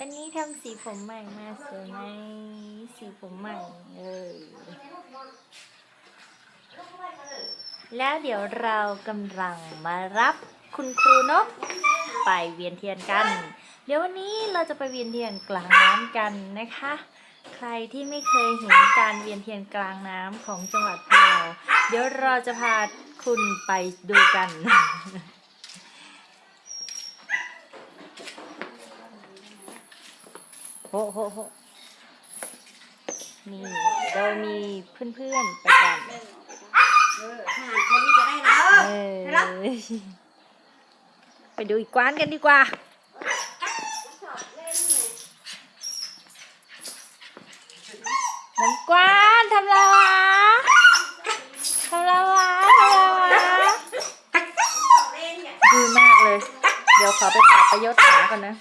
วันนี้ทำสีผมใหม่มาสวยไหมสีผมใหม่เออแล้วเดี๋ยวเรากำลังมารับคุณครูนกไปเวียนเทียนกัน เดี๋ยววันนี้เราจะไปเวียนเทียนกลางน้ำกันนะคะ ใครที่ไม่เคยเห็นการเวียนเทียนกลางน้ำของจังหวัดพะเยาเดี๋ยวเราจะพาคุณไปดูกัน โหโหโหนี่เรามีเพื่อนๆไปกันเออทหารคนนี้จะได้นะเอไปรับอไปดูอีกกวานกันดีกว่า น้ำกวานทำอะไรวะทำอะไรวะทำอะไรวะดีมากเลย เดี๋ยวขอไปปรับประยศขาก่อนนะ